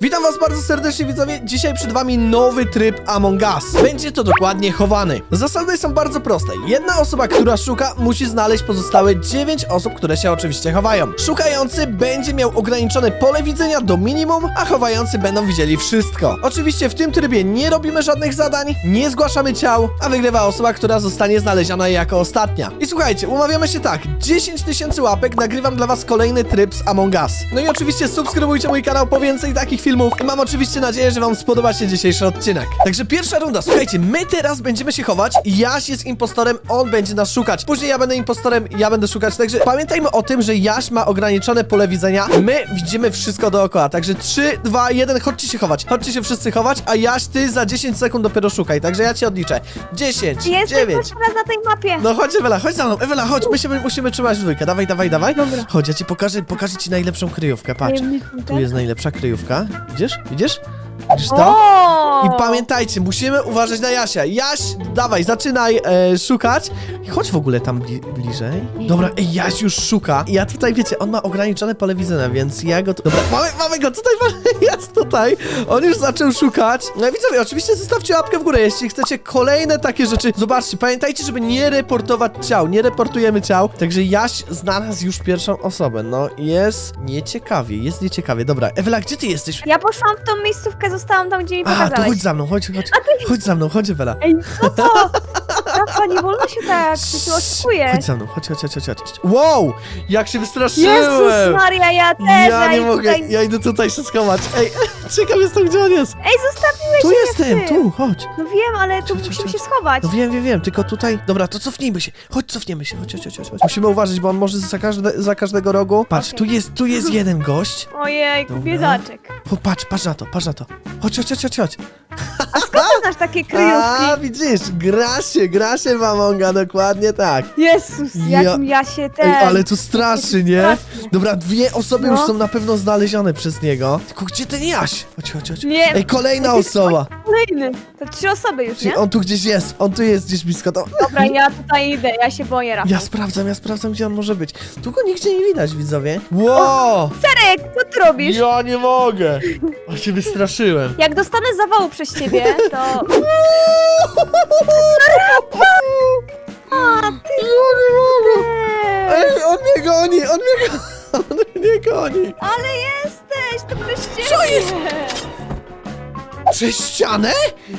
Witam was bardzo serdecznie widzowie, dzisiaj przed wami nowy tryb Among Us. Będzie to dokładnie chowany. Zasady są bardzo proste. Jedna osoba, która szuka, musi znaleźć pozostałe 9 osób, które się oczywiście chowają. Szukający będzie miał ograniczone pole widzenia do minimum, a chowający będą widzieli wszystko. Oczywiście w tym trybie nie robimy żadnych zadań, nie zgłaszamy ciał, a wygrywa osoba, która zostanie znaleziona jako ostatnia. I słuchajcie, umawiamy się tak, 10 tysięcy łapek, nagrywam dla was kolejny tryb z Among Us. No i oczywiście subskrybujcie mój kanał po więcej takich filmów i mam oczywiście nadzieję, że wam spodoba się dzisiejszy odcinek. Także pierwsza runda, słuchajcie, my teraz będziemy się chować, Jaś jest impostorem, on będzie nas szukać. Później ja będę impostorem, ja będę szukać, także pamiętajmy o tym, że Jaś ma ograniczone pole widzenia, my widzimy wszystko dookoła, także 3, 2, 1, chodźcie się chować, chodźcie się wszyscy chować, a Jaś, ty za 10 sekund dopiero szukaj, także ja cię odliczę. 10, Jestem 9, pierwszy raz na tej mapie. no chodź Ewela, chodź za mną, Ewela, chodź, my się musimy trzymać w dwójkę, dawaj, dawaj, dawaj. Dobra. Chodź, ja ci pokażę, pokażę ci najlepszą kryjówkę, patrz. Tu tak? jest najlepsza kryjówka. Widzisz? Widzisz? O! I pamiętajcie, musimy uważać na Jasia. Jaś, dawaj, zaczynaj e, szukać. I chodź w ogóle tam bli bliżej. Dobra, ej, Jaś już szuka. I ja tutaj, wiecie, on ma ograniczone pole widzenia, więc ja go... tu- Dobra, mamy, mamy go tutaj, jest tutaj. On już zaczął szukać. No i widzowie, oczywiście zostawcie łapkę w górę, jeśli chcecie kolejne takie rzeczy. Zobaczcie, pamiętajcie, żeby nie reportować ciał. Nie reportujemy ciał. Także Jaś znalazł już pierwszą osobę. No, jest nieciekawie, jest nieciekawie. Dobra, Ewela, gdzie ty jesteś? Ja poszłam w tą miejscówkę, zostałam tam, gdzie mi A, to pokazałeś. chodź za mną, chodź, chodź, chodź za mną, chodź Ewela. Ej, co to? Rafa, nie wolno się tak, ty tu Chodź oszukujesz. za mną, chodź, chodź, chodź, chodź, chodź. Wow, jak się Jezus wystraszyłem. Maria, ja też, Ja nie mogę, tutaj... ja idę tutaj się schować. Ej, ciekaw jestem, gdzie on jest. Ej, zostawiłeś Tu mnie jestem, tu, chodź. No wiem, ale tu Chodź, chodź, musimy chodź. się schować. No wiem, wiem, wiem, tylko tutaj... Dobra, to cofnijmy się. Chodź, cofniemy się, chodź, chodź, chodź, chodź. Musimy uważać, bo on może za, każde, za każdego rogu. Patrz, Okej. tu jest, tu jest jeden gość. Ojej, Dobra. biedaczek. O, patrz, patrz na to, patrz na to. Chodź, chodź, chodź, chodź, chodź. Skąd ty znasz takie kryjówki? A, widzisz, gra się, gra się w Amonga, dokładnie tak. Jezus, Ja- jakim ja się ten... Ej, ale to straszy, nie? Strasznie. Dobra, dwie osoby No. już są na pewno znalezione przez niego. Tylko gdzie ten Jaś? Chodź, chodź, chodź. Nie. Ej, kolejna osoba. Kolejny. To trzy osoby już, Czyli nie? on tu gdzieś jest, on tu jest gdzieś blisko. To... Dobra, ja tutaj idę, ja się boję, Rafa. Ja sprawdzam, ja sprawdzam, gdzie on może być. Tu go nigdzie nie widać, widzowie. Wow! Serek, co ty robisz? Ja nie mogę! O, się wystraszyłem. Jak dostanę zawału przez ciebie, to... A, ty... Ej, on mnie goni, on mnie goni, on mnie goni. Ale jesteś, to przez ciebie! Co jest? Przez ścianę?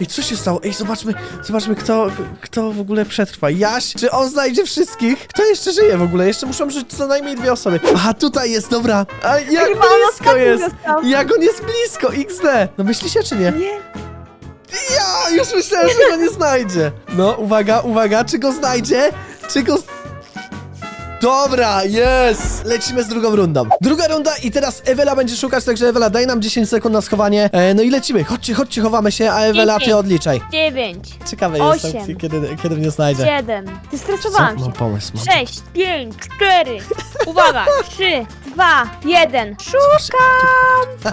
Ej, co się stało? Ej, zobaczmy, zobaczmy, kto, kto w ogóle przetrwa. Jaś? Czy on znajdzie wszystkich? Kto jeszcze żyje w ogóle? Jeszcze muszą żyć co najmniej dwie osoby. Aha, tutaj jest, dobra. A jak Chyba on blisko ostatni jest? został. Jak on jest blisko, XD. No myślicie, czy nie? Nie, Ja już myślałem, że go nie znajdzie. No, uwaga, uwaga, czy go znajdzie? Czy go... Dobra, jest! Lecimy z drugą rundą. Druga runda i teraz Ewela będzie szukać, także Ewela, daj nam 10 sekund na schowanie. E, no i lecimy. Chodźcie, chodźcie, chowamy się, a Ewela, ty Dziesięć. odliczaj. dziewięć, Ciekawe Osiem. jestem, kiedy, kiedy mnie znajdzie. siedem. Ty stresowałam Mam się. pomysł, mam. Sześć, pięć, cztery. Uwaga, trzy, dwa, jeden. Szukam!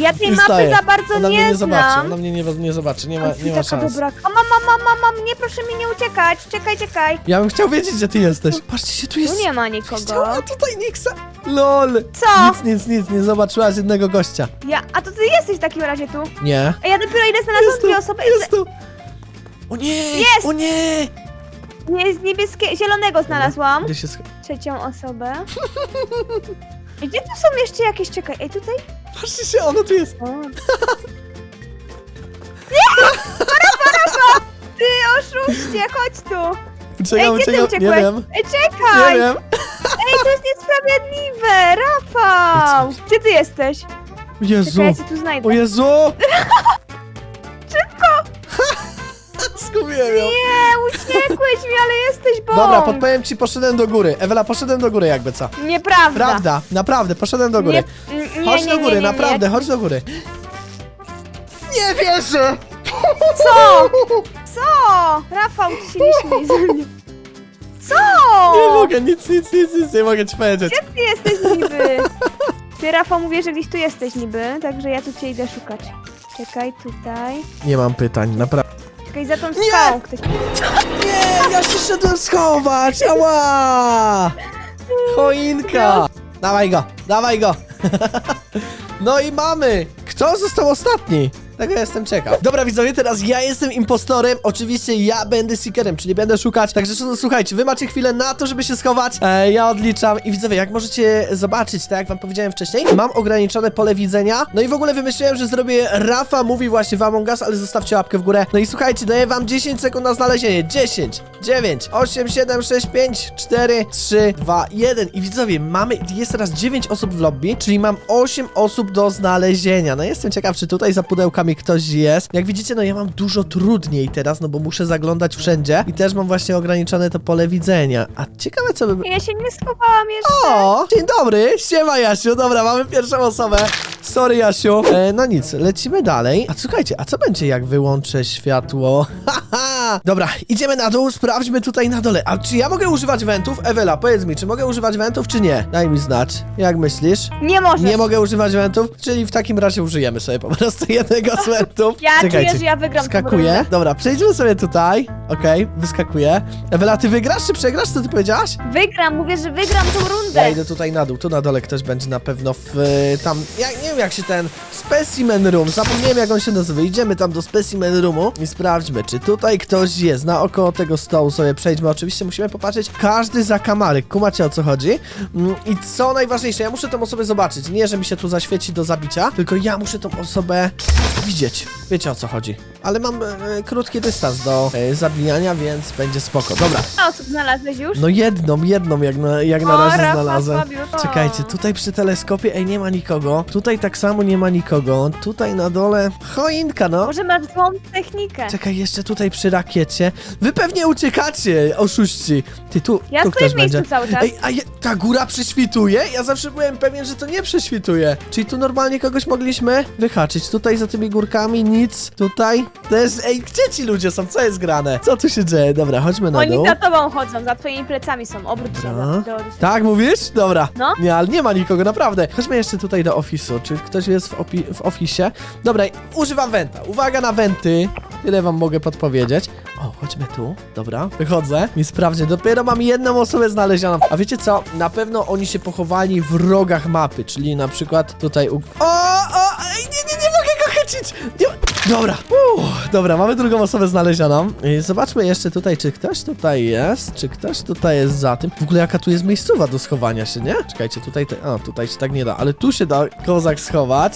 Ja tej mapy za bardzo Ona mnie nie nie zobaczy, znam. ona mnie nie, nie zobaczy, nie ma, nie ma taka szans. dobra. A mam, mam, mam, mam, nie proszę mi nie uciekać. Czekaj, czekaj. Ja bym chciał wiedzieć, gdzie ty jesteś. Patrzcie się, tu Tu jest... nie ma A nikogo. tutaj Nixa. LOL. Co? Nic, nic, nic, nie zobaczyłaś jednego gościa. Ja, a to ty jesteś w takim razie tu? Nie. A ja dopiero ile znalazłam dwie osoby. jest tu. O nie! Jest! O nie! Nie, z niebieskie, zielonego znalazłam. Gdzie się sch... Trzecią osobę. Gdzie tu są jeszcze jakieś, czekaj, ej tutaj? Patrzcie się, ona tu jest. O. Nie! Rafa, Rafa! Ty oszuście, chodź tu! Ej, gdzie ty nie uciekłeś? wiem. Ej, Nie czekaj! wiem. Ej, to jest niesprawiedliwe! Rafał! Gdzie ty jesteś? O Czekaj, Jezu! ja cię tu znajdę. O Jezu! Ją. Nie, uciekłeś mi, ale jesteś bąk! Dobra, podpowiem ci, poszedłem do góry. Ewela, poszedłem do góry jakby co. Nieprawda! Prawda, naprawdę, poszedłem do góry. Nie, nie, Chodź nie, do góry, nie, nie. naprawdę, chodź do góry. Nie wierzę! Co? Co? Rafał, ty się nie śmiej ze mnie. Co? Nie mogę, nic, nic, nic, nic nie mogę ci powiedzieć. Gdzie ty jesteś niby? Ty, Rafał, mówię, że gdzieś tu jesteś niby, także ja tu cię idę szukać. Czekaj, tutaj. Nie mam pytań, naprawdę. Czekaj, za tą Nie! skałą ktoś... Nie, ja się szedłem schować, ała! Choinka! Dawaj go, dawaj go! No i mamy! Kto został ostatni? Tego jestem ciekaw. Dobra widzowie, teraz ja jestem impostorem. Oczywiście ja będę seekerem, czyli będę szukać. Także słuchajcie, wy macie chwilę na to, żeby się schować. E, ja odliczam i widzowie, jak możecie zobaczyć, tak jak wam powiedziałem wcześniej, mam ograniczone pole widzenia. No i w ogóle wymyśliłem, że zrobię Rafa mówi właśnie w Among Us, ale zostawcie łapkę w górę. No i słuchajcie, daję wam 10 sekund na znalezienie. 10, 9, 8, 7, 6, 5, 4, 3, 2, 1. I widzowie, mamy, jest teraz 9 osób w lobby, czyli mam 8 osób do znalezienia. No jestem ciekaw, czy tutaj za pudełkami ktoś jest. Jak widzicie, no ja mam dużo trudniej teraz, no bo muszę zaglądać wszędzie i też mam właśnie ograniczone to pole widzenia. A ciekawe, co by... Ja się nie schowałam jeszcze. O, dzień dobry, siema Jasiu, dobra, mamy pierwszą osobę. Sorry Jasiu. E, no nic, lecimy dalej. A słuchajcie, a co będzie jak wyłączę światło? Haha! Dobra, idziemy na dół, sprawdźmy tutaj na dole. A czy ja mogę używać wentów? Ewela, powiedz mi, czy mogę używać wentów, czy nie? Daj mi znać. Jak myślisz? Nie możesz. Nie mogę używać wentów, czyli w takim razie użyjemy sobie po prostu jednego z wentów. Ja czuję, że ja wygram tą Skakuję. Dobra, przejdźmy sobie tutaj. Okej, wyskakuję. Ewela, ty wygrasz czy przegrasz? Co ty powiedziałaś? Wygram, mówię, że wygram tą Ja rundę. idę tutaj na dół, tu na dole ktoś będzie na pewno w y, tam, ja nie wiem jak się ten specimen room, zapomniałem jak on się nazywa, idziemy tam do specimen roomu i sprawdźmy, czy tutaj ktoś jest, naokoło tego stołu sobie przejdźmy, oczywiście musimy popatrzeć każdy za kamarek, kumacie o co chodzi? Mm, i co najważniejsze, ja muszę tą osobę zobaczyć, nie że mi się tu zaświeci do zabicia, tylko ja muszę tą osobę widzieć, wiecie o co chodzi, ale mam e, krótki dystans do e, zabijania, więc będzie spoko, dobra, A osób znalazłeś już? no jedną, jedną jak na, jak na O, razie Rafa znalazłem. Czekajcie, tutaj przy teleskopie, ej, nie ma nikogo. Tutaj tak samo nie ma nikogo. Tutaj na dole, choinka, no. Może masz złą technikę. Czekaj, jeszcze tutaj przy rakiecie. Wy pewnie uciekacie, oszuści. Ty, tu, Ja tu stoję ktoś w miejscu będzie. cały czas. Ej, a je, ta góra prześwituje? Ja zawsze byłem pewien, że to nie prześwituje. Czyli tu normalnie kogoś mogliśmy wyhaczyć. Tutaj za tymi górkami nic. Tutaj też, ej, gdzie ci ludzie są? Co jest grane? Co tu się dzieje? Dobra, chodźmy na Oni dół. za tobą chodzą, za twoimi plecami są. Obróć się. No. Do, do, Tak mówisz? Dobra. No. Nie, ale nie ma nikogo, naprawdę. Chodźmy jeszcze tutaj do ofisu. Czy ktoś jest w, opi- w ofisie? Dobra, używam wenta. Uwaga na wenty. Tyle wam mogę podpowiedzieć. O, chodźmy tu. Dobra, wychodzę i sprawdzę. Dopiero mam jedną osobę znalezioną. A wiecie co? Na pewno oni się pochowali w rogach mapy, czyli na przykład tutaj u... O, chycić! Nie... Dobra, Uff, dobra, mamy drugą osobę znalezioną. Zobaczmy jeszcze tutaj, czy ktoś tutaj jest, czy ktoś tutaj jest za tym. W ogóle jaka tu jest miejscowa do schowania się, nie? Czekajcie, tutaj, te... o, tutaj się tak nie da, ale tu się da kozak schować.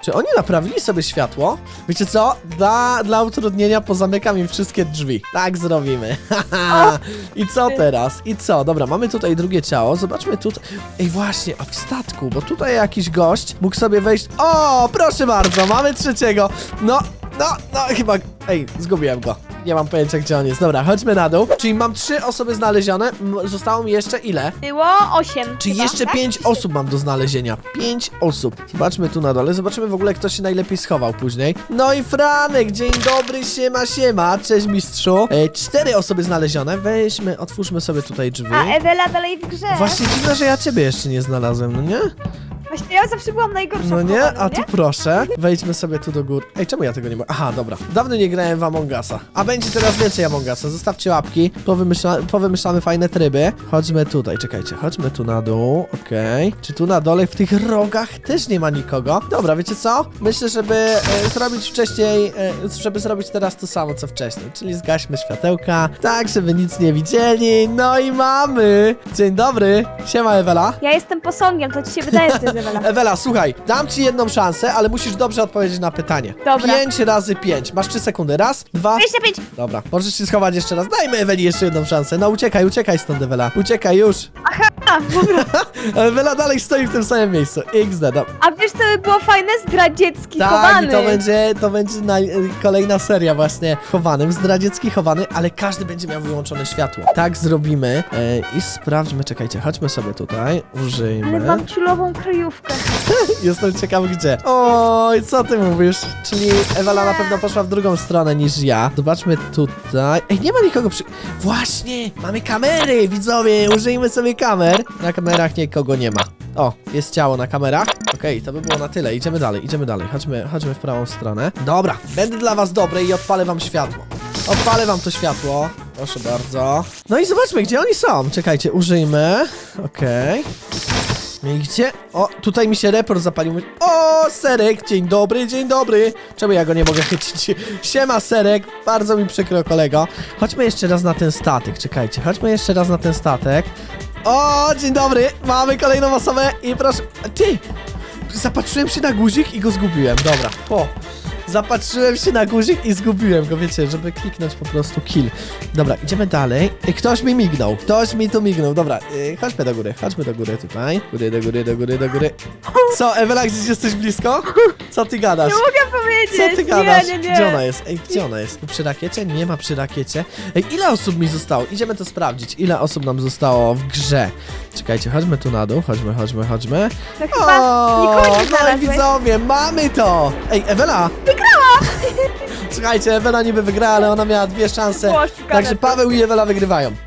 Czy oni naprawili sobie światło? Wiecie co? Dla, dla utrudnienia pozamykam im wszystkie drzwi. Tak zrobimy. I co teraz? I co? Dobra, mamy tutaj drugie ciało. Zobaczmy tutaj. Ej, właśnie, a w statku, bo tutaj jakiś gość mógł sobie wejść. O, proszę bardzo, mamy trzeciego. No, no, no, chyba. Ej, zgubiłem go. Nie mam pojęcia, gdzie on jest. Dobra, chodźmy na dół. Czyli mam trzy osoby znalezione. M- Zostało mi jeszcze ile? Było osiem. Czyli jeszcze tak? pięć osób mam do znalezienia. Pięć osób. Zobaczmy tu na dole. Zobaczymy w ogóle, kto się najlepiej schował później. No i Franek, dzień dobry, siema, siema. Cześć, mistrzu. E, cztery osoby znalezione. Weźmy, otwórzmy sobie tutaj drzwi. A Ewela dalej w grze. Właśnie dziwne, że ja ciebie jeszcze nie znalazłem, no nie? Właśnie ja zawsze byłam najgorsza No w nie? chowaniu, A tu proszę. Wejdźmy sobie tu do góry. Ej, czemu ja tego nie mogę? Aha, dobra. Dawno nie grałem w Among Usa. A będzie teraz więcej Among Usa. Zostawcie łapki. Powymyśla powymyślamy fajne tryby. Chodźmy tutaj, czekajcie. Chodźmy tu na dół. Okej. Czy tu na dole w tych rogach też nie ma nikogo? Dobra, wiecie co? Myślę, żeby e, zrobić wcześniej, e, żeby zrobić teraz to samo co wcześniej. Czyli zgaśmy światełka, tak, żeby nic nie widzieli. No i mamy. Dzień dobry. Siema Ewela. Ja jestem posągiem, to ci się wydaje, że jest Ewela. Ewela, słuchaj, dam ci jedną szansę, ale musisz dobrze odpowiedzieć na pytanie. Dobra. 5 razy 5. Masz 3 sekundy. Raz, dwa. 25. Dobra, możesz się schować jeszcze raz. Dajmy Eweli jeszcze jedną szansę. No uciekaj, uciekaj stąd, Ewela. Uciekaj już. A, dobra. Ewela dalej stoi w tym samym miejscu. XD, no. A wiesz, to by było fajne? Zdradziecki, Tak, chowany. i to będzie, to będzie naj, kolejna seria właśnie chowanym, zdradziecki chowany, ale każdy będzie miał wyłączone światło. Tak zrobimy e, i sprawdźmy, czekajcie, chodźmy sobie tutaj, użyjmy. Ale mam ciulową Jestem ciekawy gdzie. Oj, co ty mówisz? Czyli Ewela na pewno poszła w drugą stronę niż ja. Zobaczmy tutaj. Ej, nie ma nikogo przy... Właśnie! Mamy kamery, widzowie! Użyjmy sobie kamer. Na kamerach nikogo nie ma. O, jest ciało na kamerach. Okej, to by było na tyle. Idziemy dalej, idziemy dalej. Chodźmy, chodźmy w prawą stronę. Dobra, będę dla was dobry i odpalę wam światło. Odpalę wam to światło. Proszę bardzo. No i zobaczmy, gdzie oni są. Czekajcie, użyjmy. Okej. I gdzie? O, tutaj mi się report zapalił. O, Serek, dzień dobry, dzień dobry. Czemu ja go nie mogę chycić? Siema, Serek, bardzo mi przykro, kolego. Chodźmy jeszcze raz na ten statek, czekajcie, chodźmy jeszcze raz na ten statek. O, dzień dobry, mamy kolejną osobę i proszę... Ty! Zapatrzyłem się na guzik i go zgubiłem, dobra. O, zapatrzyłem się na guzik i zgubiłem go, wiecie, żeby kliknąć po prostu kill. Dobra, idziemy dalej. I ktoś mi mignął, ktoś mi tu mignął, dobra, yy, chodźmy do góry, chodźmy do góry tutaj. Góry, do góry, do góry, do góry. Co, Ewela, gdzieś jesteś blisko? Co ty gadasz? Nie mogę powiedzieć. Co ty gadasz? Nie, nie, nie. Gdzie ona jest? Ej, gdzie ona jest? Przy rakiecie? Nie ma przy rakiecie. Ej, ile osób mi zostało? Idziemy to sprawdzić. Ile osób nam zostało w grze? Czekajcie, chodźmy tu na dół. Chodźmy, chodźmy, chodźmy. To chyba nikogo nie no i znalazłeś. widzowie, mamy to! Ej, Ewela! Wygrała! Słuchajcie, Ewela niby wygrała, ale ona miała dwie szanse. Było szukane Także. Paweł i Ewela wygrywają.